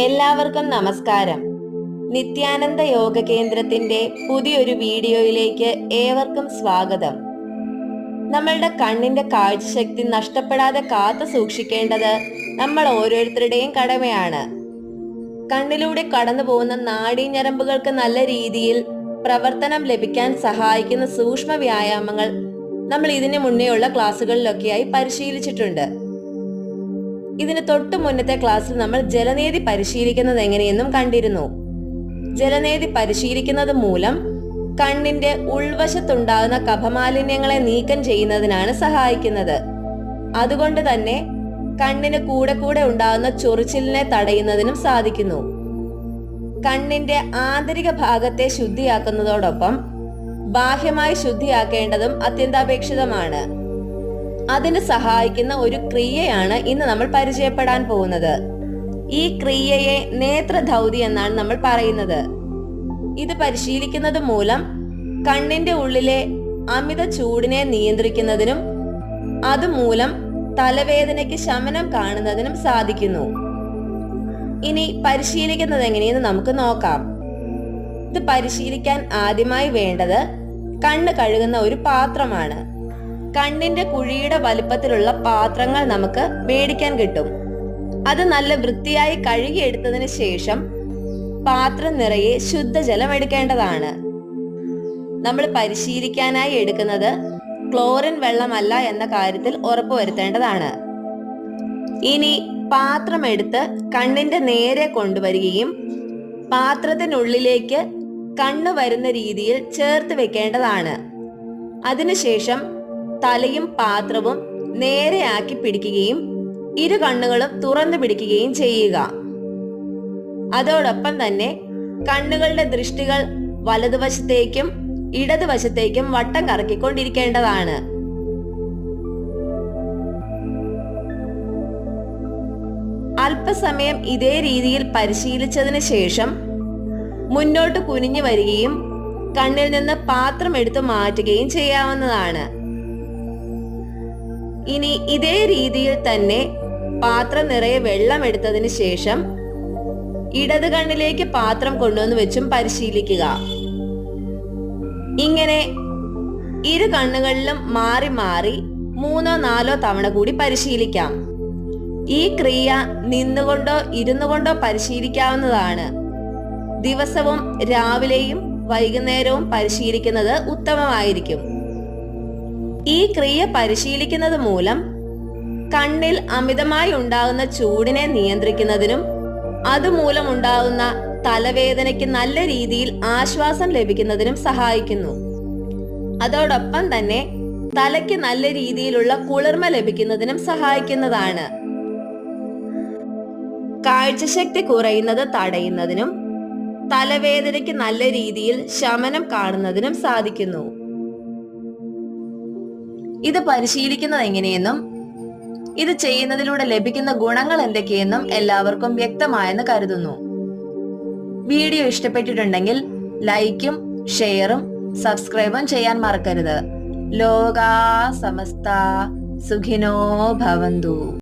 എല്ലാവർക്കും നമസ്കാരം. നിത്യാനന്ദ യോഗ കേന്ദ്രത്തിന്റെ പുതിയൊരു വീഡിയോയിലേക്ക് ഏവർക്കും സ്വാഗതം. നമ്മളുടെ കണ്ണിന്റെ കാഴ്ചശക്തി നഷ്ടപ്പെടാതെ കാത്തു സൂക്ഷിക്കേണ്ടത് നമ്മൾ ഓരോരുത്തരുടെയും കടമയാണ്. കണ്ണിലൂടെ കടന്നു പോകുന്ന നാഡീഞരമ്പുകൾക്ക് നല്ല രീതിയിൽ പ്രവർത്തനം ലഭിക്കാൻ സഹായിക്കുന്ന സൂക്ഷ്മ വ്യായാമങ്ങൾ നമ്മൾ ഇതിനു മുന്നേയുള്ള ക്ലാസ്സുകളിലൊക്കെയായി പരിശീലിച്ചിട്ടുണ്ട്. ഇതിന് തൊട്ടു മുന്നത്തെ ക്ലാസ്സിൽ നമ്മൾ ജലനീതി പരിശീലിക്കുന്നത് എങ്ങനെയെന്നും കണ്ടിരുന്നു. ജലനീതി പരിശീലിക്കുന്നത് മൂലം കണ്ണിന്റെ ഉൾവശത്തുണ്ടാകുന്ന കഫമാലിന്യങ്ങളെ നീക്കം ചെയ്യുന്നതിനാണ് സഹായിക്കുന്നത്. അതുകൊണ്ട് തന്നെ കണ്ണിന് കൂടെ കൂടെ ഉണ്ടാകുന്ന ചൊറിച്ചിലിനെ തടയുന്നതിനും സാധിക്കുന്നു. കണ്ണിന്റെ ആന്തരിക ഭാഗത്തെ ശുദ്ധിയാക്കുന്നതോടൊപ്പം ബാഹ്യമായി ശുദ്ധിയാക്കേണ്ടതും അത്യന്താപേക്ഷിതമാണ്. അതിന് സഹായിക്കുന്ന ഒരു ക്രിയയാണ് ഇന്ന് നമ്മൾ പരിചയപ്പെടാൻ പോകുന്നത്. ഈ ക്രിയയെ നേത്രധൗതി എന്നാണ് നമ്മൾ പറയുന്നത്. ഇത് പരിശീലിക്കുന്നത് മൂലം കണ്ണിന്റെ ഉള്ളിലെ അമിത ചൂടിനെ നിയന്ത്രിക്കുന്നതിനും അതുമൂലം തലവേദനയ്ക്ക് ശമനം കാണുന്നതിനും സാധിക്കുന്നു. ഇനി പരിശീലിക്കുന്നത് എങ്ങനെയെന്ന് നമുക്ക് നോക്കാം. ഇത് പരിശീലിക്കാൻ ആദ്യമായി വേണ്ടത് കണ്ണ് കഴുകുന്ന ഒരു പാത്രമാണ്. കണ്ണിന്റെ കുഴിയുടെ വലുപ്പത്തിലുള്ള പാത്രങ്ങൾ നമുക്ക് മേടിക്കാൻ കിട്ടും. അത് നല്ല വൃത്തിയായി കഴുകിയെടുത്തതിന് ശേഷം പാത്രം നിറയെ ശുദ്ധജലം എടുക്കേണ്ടതാണ്. നമ്മൾ പരിശീലിക്കാനായി എടുക്കുന്നത് ക്ലോറിൻ വെള്ളമല്ല എന്ന കാര്യത്തിൽ ഉറപ്പുവരുത്തേണ്ടതാണ് ഇനി പാത്രം എടുത്ത് കണ്ണിന്റെ നേരെ കൊണ്ടുവരികയും പാത്രത്തിനുള്ളിലേക്ക് കണ്ണ് വരുന്ന രീതിയിൽ ചേർത്ത് വെക്കേണ്ടതാണ്. അതിനുശേഷം തലയും പാത്രവും നേരെയാക്കി പിടിക്കുകയും ഇരു കണ്ണുകളും തുറന്നു പിടിക്കുകയും ചെയ്യുക. അതോടൊപ്പം തന്നെ കണ്ണുകളുടെ ദൃഷ്ടികൾ വലതുവശത്തേക്കും ഇടതുവശത്തേക്കും വട്ടം കറക്കിക്കൊണ്ടിരിക്കേണ്ടതാണ്. അല്പസമയം ഇതേ രീതിയിൽ പരിശീലിച്ചതിന് ശേഷം മുന്നോട്ട് കുനിഞ്ഞു വരികയും കണ്ണിൽ നിന്ന് പാത്രം എടുത്തു മാറ്റുകയും ചെയ്യാവുന്നതാണ്. ഇനി ഇതേ രീതിയിൽ തന്നെ പാത്രം നിറയെ വെള്ളം എടുത്തതിന് ശേഷം ഇടത് കണ്ണിലേക്ക് പാത്രം കൊണ്ടുവന്ന് വെച്ചും പരിശീലിക്കുക. ഇങ്ങനെ ഇരു കണ്ണുകളിലും മാറി മാറി മൂന്നോ നാലോ തവണ കൂടി പരിശീലിക്കാം. ഈ ക്രിയ നിന്നുകൊണ്ടോ ഇരുന്നു കൊണ്ടോ പരിശീലിക്കാവുന്നതാണ്. ദിവസവും രാവിലെയും വൈകുന്നേരവും പരിശീലിക്കുന്നത് ഉത്തമമായിരിക്കും. ഈ ക്രിയ പരിശീലിക്കുന്നത് മൂലം കണ്ണിൽ അമിതമായി ഉണ്ടാകുന്ന ചൂടിനെ നിയന്ത്രിക്കുന്നതിനും അതുമൂലം ഉണ്ടാകുന്ന തലവേദനയ്ക്ക് നല്ല രീതിയിൽ ആശ്വാസം ലഭിക്കുന്നതിനും സഹായിക്കുന്നു. അതോടൊപ്പം തന്നെ തലയ്ക്ക് നല്ല രീതിയിലുള്ള കുളിർമ ലഭിക്കുന്നതിനും സഹായിക്കുന്നതാണ്. കാഴ്ചശക്തി കുറയുന്നത് തടയുന്നതിനും തലവേദനയ്ക്ക് നല്ല രീതിയിൽ ശമനം കാണുന്നതിനും സാധിക്കുന്നു. ഇത് പരിശീലിക്കുന്നത് എങ്ങനെയെന്നും ഇത് ചെയ്യുന്നതിലൂടെ ലഭിക്കുന്ന ഗുണങ്ങൾ എന്തൊക്കെയെന്നും എല്ലാവർക്കും വ്യക്തമായെന്ന് കരുതുന്നു. വീഡിയോ ഇഷ്ടപ്പെട്ടിട്ടുണ്ടെങ്കിൽ ലൈക്കും ഷെയറും സബ്സ്ക്രൈബും ചെയ്യാൻ മറക്കരുത്. ലോകാ സമസ്ത സുഖിനോ ഭവന്തു.